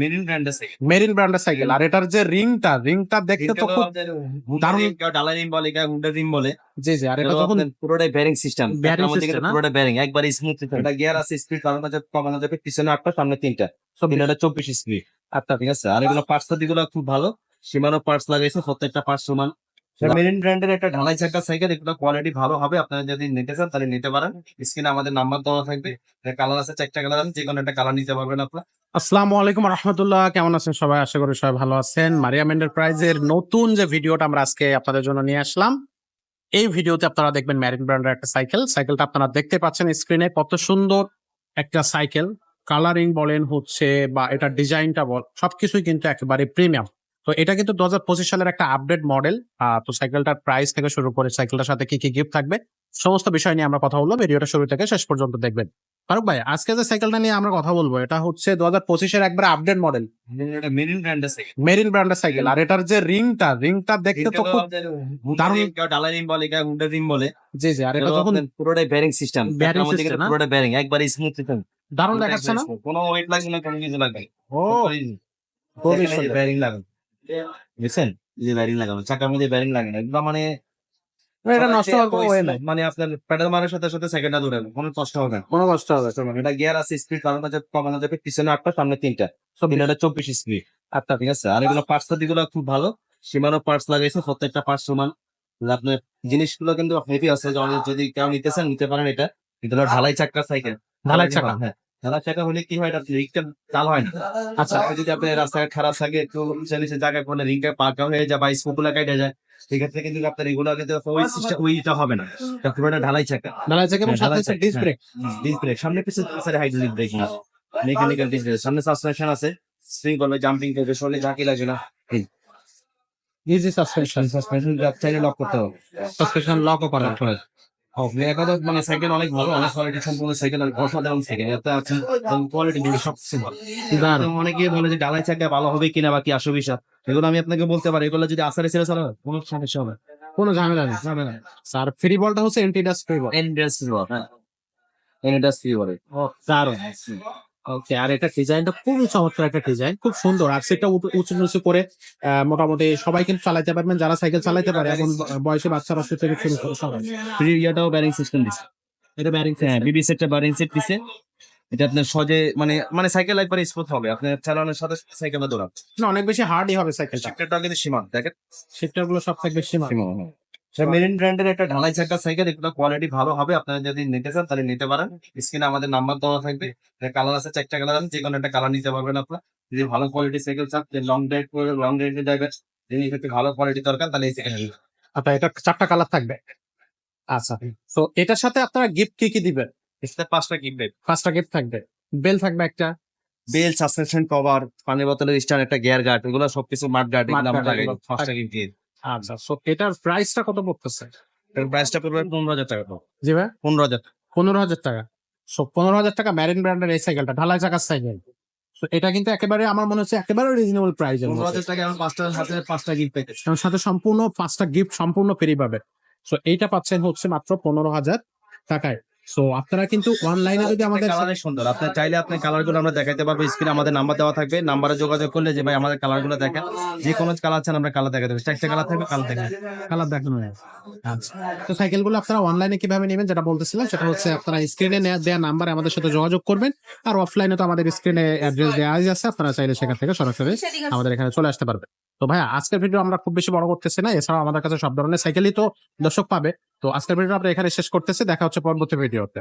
Marine ব্র্যান্ডের cycle আর এটার যে রিংটা রিংটা দেখতে তো খুব দারুণ। ডালাই রিম বলে কেউ হুন্ডা রিম বলে। জি জি আর এটা পুরোটাই ব্যারিং সিস্টেম না? পুরোটা ব্যারিং একবার স্মুথ এটা গিয়ার আছে স্পিড কমানো যাবে পিছনে আটটা সামনে তিনটা। সব চব্বিশ স্পিড আটটা ঠিক আছে? আর এগুলো পার্টস দিগুলো খুব ভালো। সীমানো পার্টস লাগাইছে প্রত্যেকটা পার্টস সমান। মেরিন ব্র্যান্ডের একটা ঢালাই চাকা সাইকেল এগুলো কোয়ালিটি ভালো হবে। আপনারা যদি নিতে চান তাহলে নিতে পারেন। স্ক্রিনে আমাদের নাম্বার দেওয়া থাকবে। কালার আছে চারটা কালার আছে যে কোনো একটা কালার নিতে পারবেন আপনারা। আসসালামু আলাইকুম রহমতুল্লাহ। কেমন আছেন সবাই? আশা করি সবাই ভালো আছেন। মারিয়াম এন্টারপ্রাইজের নতুন যে ভিডিওটা আমরা আজকে আপনাদের জন্য নিয়ে আসলাম এই ভিডিওতে আপনারা দেখবেন ম্যারিন ব্র্যান্ডের একটা সাইকেল। সাইকেলটা আপনারা দেখতে পাচ্ছেন স্ক্রিনে কত সুন্দর একটা সাইকেল। কালারিং বলেন হচ্ছে বা এটা ডিজাইনটা বল সবকিছুই কিন্তু একেবারে প্রিমিয়াম তো এটা কিন্তু দু হাজার পঁচিশ সালের একটা আপডেট মডেল তো সাইকেলটার প্রাইস থেকে শুরু করে সাইকেলটার সাথে কি কি গিফট থাকবে সমস্ত বিষয় নিয়ে আমরা কথা বলব ভিডিওটা শুরু থেকে শেষ পর্যন্ত দেখবেন। ফারুক ভাই আজকে যে সাইকেলটা নিয়ে আমরা কথা বলব এটা হচ্ছে দু হাজার পঁচিশের একবার আপডেট মডেল মেরিন ব্র্যান্ডের সাইকেল মেরিন ব্র্যান্ডের সাইকেল আর এটার যে রিংটা রিংটা দেখতে তো খুব দারুণ। বলে কেউ হুন্ডা রিম বলে। জি জি আর এটা যখন পুরোটাই ব্যারিং সিস্টেম system, না? পুরোটা ব্যারিং একবার স্মুথ সিস্টেম দারুণ দেখাচ্ছে না? কোনো ওয়েট লাগবে না কোনো কিছু লাগবে ও। খুবই সুন্দর। ব্যারিং লাগানো। বুঝছেন? যে ব্যারিং লাগানো চাকার মধ্যে ব্যারিং লাগানো একদম মানে এটা নষ্ট হওয়ার কোনো ওয়ে নাই মানে আপনার প্যাডেল মারার সাথে সাথে সেকেন্ডটা দৌড়ে কোনো কষ্ট হবে না। কোনো কষ্ট হবে না। এটা গিয়ার আছে স্পিড কমানো যাবে পিছনে আটটা সামনে তিনটা। সব চব্বিশ স্পিড আটটা ঠিক আছে? আর এগুলো পার্টস দিগুলো খুব ভালো। সীমানো পার্টস লাগাইছে প্রত্যেকটা পার্টস সমান। আপনার জিনিসগুলো কিন্তু হেভি আছে যদি কেউ নিতে চান নিতে পারেন এটা। কিন্তু ঢালাই চাকা সাইকেল। ঢালাই চাকা। হ্যাঁ। ঢালাই চাকা হলে কি হয়? এটা রিংটা চাল হয় না। আচ্ছা যদি আপনার রাস্তাঘাট খারাপ থাকে একটু নিচে জায়গায় কোনো রিংটা পার্ক হয়ে যায় বা স্কুল কেটে যায় সেক্ষেত্রে কিন্তু আপনার এগুলো কিন্তু ওই সিস্টেম ওইটা হবে না। এটা পুরোটা ঢালাই চাকা। ঢালাই চাকা এবং হ্যাঁ, সাথে ডিস্ক। ব্রেক ডিস্ক ব্রেক সামনে পিছনে hydraulic brake mechanical disc brake সামনে সাসপেনশন আছে। স্প্রিং করলে জাম্পিং করবে শরীরে ঝাঁকি লাগে না। ইজি সাসপেনশন সাসপেনশন চাইলে লক করতে হবে। সাসপেনশন লকও করা মানে সাইকেল অনেক ভালো অনেক কোয়ালিটি সম্পূর্ণ সাইকেল অসাধারণ সাইকেল এতে আছে কোয়ালিটি গুলো সবচেয়ে ভালো অনেকে বলে যে ডালাই চাকা ভালো হবে কিনা বা কি আসবিসা এগুলো আমি আপনাকে বলতে পারি এগুলো যদি আসারে ছেড়ে চালাবে কোনো সমস্যা হবে না। কোনো ঝামেলা নেই হবে স্যার ফ্রি বলটা হচ্ছে এন্টিডাস ফ্রি বল ইন্ডাস্ট্রি বল হ্যাঁ। ইন্ডাস্ট্রি বলে ও দারুণ। ওকে আর এটা ডিজাইনটা খুবই চমৎকার একটা ডিজাইন খুব সুন্দর। আর সেটা উঁচু নিচু করে মোটামুটি সবাই কিন্তু চালাতে পারবেন যারা সাইকেল চালাতে পারে এখন বয়সে বাচ্চারা সে থেকে শুরু করে সবাই। ইয়াটাও ব্যারিং সিস্টেম দিচ্ছে এটা ব্যারিং হ্যাঁ বিবি সেটটা ব্যারিং সেট দিছে। এটা আপনার সহজে মানে মানে সাইকেল একবার স্মুথ হবে। আপনার চালানোর সাথে সাইকেলটা দৌড়াবে। অনেক বেশি হার্ডই হবে সাইকেলটা শিফটারটা কিন্তু সীমান দেখেন? শিফটারগুলো সব থাকবে মেরিন ব্র্যান্ডের একটা ঢালাই চাকা সাইকেল এগুলো কোয়ালিটি ভালো হবে। আপনারা যদি নিতে চান তাহলে নিতে পারেন। স্ক্রিনে আমাদের নাম্বার দেওয়া থাকবে। কালার আছে চারটা কালার আছে যে কোনো একটা কালার নিতে পারবেন আপনারা। যদি ভালো কোয়ালিটি সাইকেল চান লং ড্রাইভ করে লং ড্রাইভে যাবেন যদি একটু ভালো কোয়ালিটি দরকার তাহলে এই সাইকেল আচ্ছা এটা চারটা কালার থাকবে। আচ্ছা তো এটার সাথে আপনারা গিফট কি কি দিবেন? এটাতে পাঁচটা কিনবে পাঁচটা গিফট থাকবে। বেল থাকবে একটা। বেল সাসপেনশন কভার পানির বোতলের স্ট্যান্ড একটা গিয়ার গার্ড এগুলো সবকিছু মাঠ গার্ড এগুলো আমরা লাগাই পাঁচটা কিনতে আচ্ছা সো এটার প্রাইসটা কত পড়তেছে? এর প্রাইসটা পড়বে পনেরো হাজার টাকা জি ভাই পনেরো হাজার। পনেরো হাজার টাকা। সো পনেরো হাজার টাকা ম্যারিন ব্র্যান্ডের এই সাইকেলটা ঢালাই চাকার সাইকেল তো এটা কিন্তু একেবারে আমার মনে হচ্ছে একেবারে রিজনেবল প্রাইস পনেরো হাজার টাকা আমার পাঁচটা হাতে পাঁচটা গিফট পেয়েছে। সাথে সম্পূর্ণ পাঁচটা গিফট সম্পূর্ণ ফ্রি পাবে। সো এইটা পাচ্ছেন হচ্ছে মাত্র পনেরো হাজার টাকায়। সো আপনারা কিন্তু অনলাইনে যদি আমাদের কালার সুন্দর। আপনি চাইলে আপনি কালারগুলো আমরা দেখাতে পারব। স্ক্রিনে আমাদের নাম্বার দেওয়া থাকবে। নাম্বারে যোগাযোগ করলে যে ভাই আমাদের কালারগুলো দেখেন। যে কোনো কালার চান আমরা কালার দেখাতে পারব। চারটে কালার থাকবে কালার দেখেন কালার দেখানো আচ্ছা। তো সাইকেলগুলো আপনারা অনলাইনে কীভাবে নেবেন যেটা বলতেছিলাম সেটা হচ্ছে আপনারা স্ক্রিনে দেওয়া নাম্বারে আমাদের সাথে যোগাযোগ করবেন। আর অফলাইনে তো আমাদের স্ক্রিনে অ্যাড্রেস দেওয়া আছে। আপনারা চাইলে সেখান থেকে সরাসরি আমাদের এখানে চলে আসতে পারবে তো ভাই আজকের ভিডিও আমরা খুব বেশি বড় করতেছি না, এছাড়াও আমাদের কাছে সব ধরনের সাইকেলই তো দর্শক পাবে। তো আজকের ভিডিও আমরা এখানে শেষ করতেছি, দেখা হচ্ছে পরবর্তী ভিডিওতে